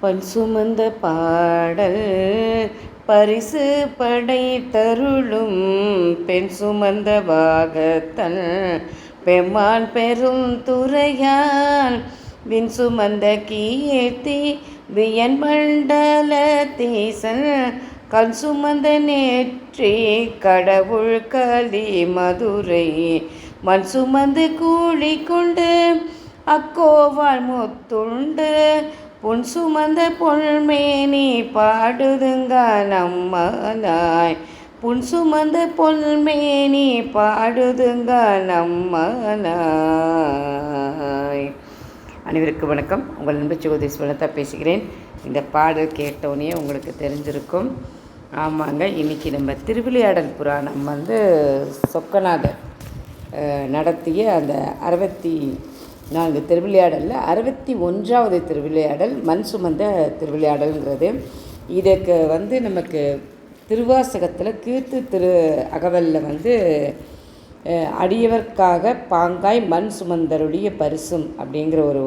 பல் சுமந்த பாடல் பரிசு படை தருளும் பெண் சுமந்த பாகத்தல் பெம்மான் பெரும் துறையான் வின் சுமந்த கீர்த்தி வியன் மண்டல தீசன் கல் சுமந்த நேற்றி கடவுள் கலி மதுரை மண் சுமந்து கூலி கொண்டு அக்கோவாள் முத்துண்டு பொன் சுமந்த பொன்மேனி பாடுதுங்க நம்மனாய் புன் சுமந்த பொன்மேனி பாடுதுங்க நம்மனாய் அனைவருக்கும் வணக்கம். உங்கள் அன்பு சகோதரி சுவனத்தா பேசுகிறேன். இந்த பாடல் கேட்டோன்னே உங்களுக்கு தெரிஞ்சிருக்கும். ஆமாங்க இன்றைக்கி நம்ம திருவிளையாடல் புராணம் வந்து சொக்கநாதர் நடத்திய அந்த அறுபத்தி நான்கு திருவிளையாடலில். அறுபத்தி ஒன்றாவது திருவிளையாடல் மண் சுமந்த திருவிளையாடல்ங்கிறது. இதுக்கு வந்து நமக்கு திருவாசகத்தில் கீர்த்து திரு அகவலில் வந்து அடியவர்க்காக பாங்காய் மண் சுமந்தருடைய பரிசும் அப்படிங்கிற ஒரு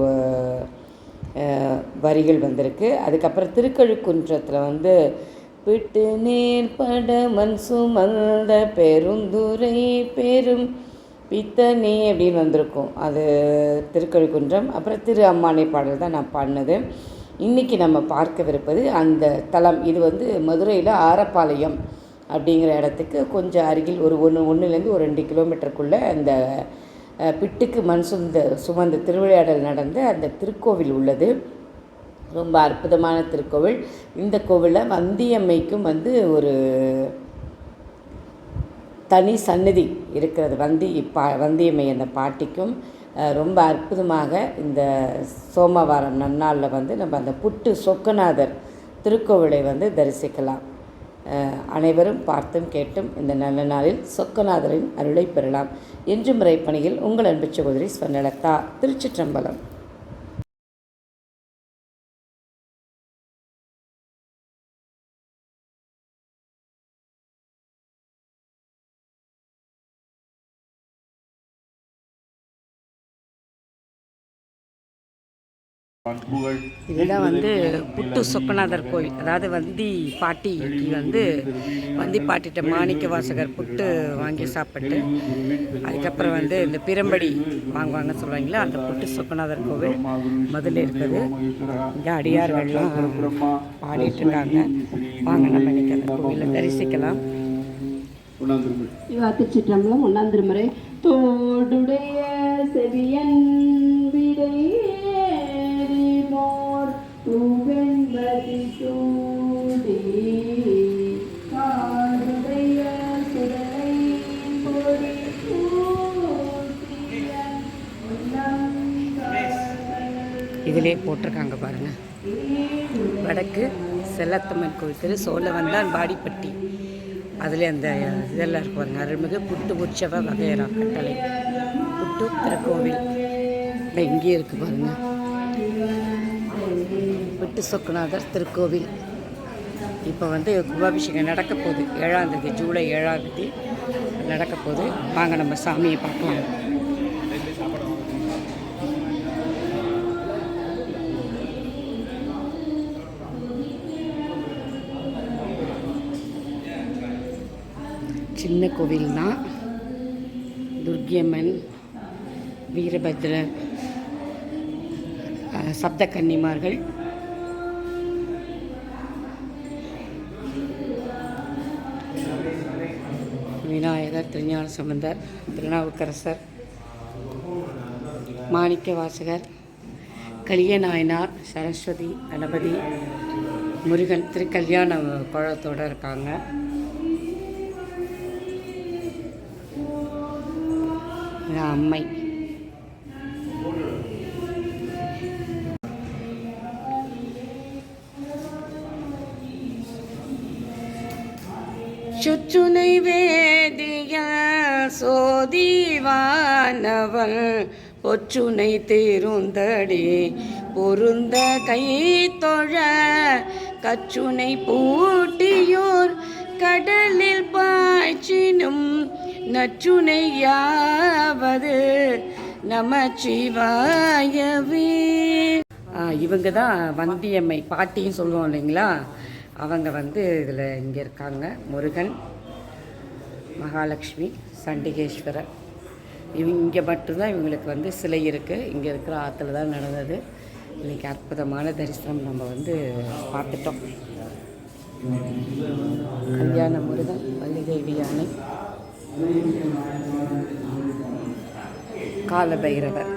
வரிகள் வந்திருக்கு. அதுக்கப்புறம் திருக்கழுக்குன்றத்தில் வந்து விட்டு நேர் பட மண் சுமந்த பெருந்துரை பெரும் பித்தனே அப்படின்னு வந்திருக்கும். அது திருக்கழுக்குன்றம். அப்புறம் திரு அம்மானை பாடல் தான் நான் பாடினது. இன்றைக்கி நம்ம பார்க்கவிருப்பது அந்த தலம். இது வந்து மதுரையில் ஆரப்பாளையம் அப்படிங்கிற இடத்துக்கு கொஞ்சம் அருகில் ஒரு ஒன்று ஒன்றுலேருந்து ஒரு ரெண்டு கிலோமீட்டருக்குள்ளே அந்த பிட்டுக்கு மண் சுமந்த சுமந்த திருவிளையாடல் நடந்த அந்த திருக்கோவில் உள்ளது. ரொம்ப அற்புதமான திருக்கோவில். இந்த கோவிலில் வந்தியம்மைக்கும் வந்து ஒரு தனி சந்நிதி இருக்கிறது. வந்தி இப்பா வந்தியம்மை அந்த பாட்டிக்கும் ரொம்ப அற்புதமாக இந்த சோமவாரம் நன்னாளில் வந்து நம்ம அந்த புட்டு சொக்கநாதர் திருக்கோவிலை வந்து தரிசிக்கலாம். அனைவரும் பார்த்தும் கேட்டும் இந்த நல்ல நாளில் சொக்கநாதரின் அருளை பெறலாம். என்று முறைப்பணியில் உங்கள் அன்பு சகோதரி ஸ்வர்ணலதா திருச்சிற்றம்பலம். இதுதான் வந்து புட்டு சொக்கநாதர் கோயில். அதாவது வந்தி பாட்டிக்கு வந்து வந்தி பாட்டிட்ட மாணிக்க வாசகர் புட்டு வாங்கி சாப்பிட்டு அதுக்கப்புறம் வந்து இந்த பிரம்படி வாங்குவாங்க சொல்லுவாங்களா அந்த புட்டு சொக்கநாதர் கோவில் முதல்ல இருக்குது. இங்கே அடியார்கள்லாம் பாடிட்டு இருக்காங்க. வாங்க நம்ம இன்னைக்கு அந்த கோவிலை தரிசிக்கலாம். சிவா திருச்சிற்றம்பலம் ஒன்றாம் திருமுறை. தோடுடைய செவியன் கோயிலே போட்டிருக்காங்க பாருங்க. வடக்கு செல்லத்தம்மன் கோவில் திரு சோழவந்தான் பாடிப்பட்டி அதில் அந்த இதெல்லாம் இருக்கு பாருங்க. அருள்மிகு புட்டு உற்சவ வகையரா கட்டளை. புட்டு திருக்கோவில் இங்கேயே இருக்கு பாருங்க. புட்டு சொக்குநாதர் திருக்கோவில். இப்போ வந்து கும்பாபிஷேகம் நடக்க போகுது. ஏழாம் தேதி ஜூலை ஏழாம் தேதி நடக்க போகுது. வாங்க நம்ம சாமியை பார்க்கலாம். சின்ன கோவில் தான் துர்கியம்மன் வீரபத்ரர் சப்த கன்னிமார்கள் விநாயகர் திருஞான சம்பந்தர் திருநாவுக்கரசர் மாணிக்க வாசகர் கலியநாயனார் சரஸ்வதி கணபதி முருகன் திருக்கல்யாண குழத்தோடு இருக்காங்க. அம்மை. சுற்றுனை வேதிய சோதிவானவள் பொற்றுனை தேருந்தடி பொருந்த கை தொழ கச்சுனை பூட்டியோர் கடலில் பாய்ச்சினும் நச்சுனையாவது நமச்சிவாயவே. இவங்க தான் வந்தியம்மை பாட்டியும் சொல்லுவோம் இல்லைங்களா? அவங்க வந்து இதில் இங்கே இருக்காங்க. முருகன் மகாலட்சுமி சண்டிகேஸ்வரர். இவங்க இங்கே மட்டும்தான் இவங்களுக்கு வந்து சிலை இருக்குது இங்கே இருக்கிற ஆற்றுல தான் நடந்தது. இன்றைக்கி அற்புதமான தரிசனம் நம்ம வந்து பார்த்துட்டோம். கல்யாண முருகன் வள்ளிதேவி யானை காலபைரவர்.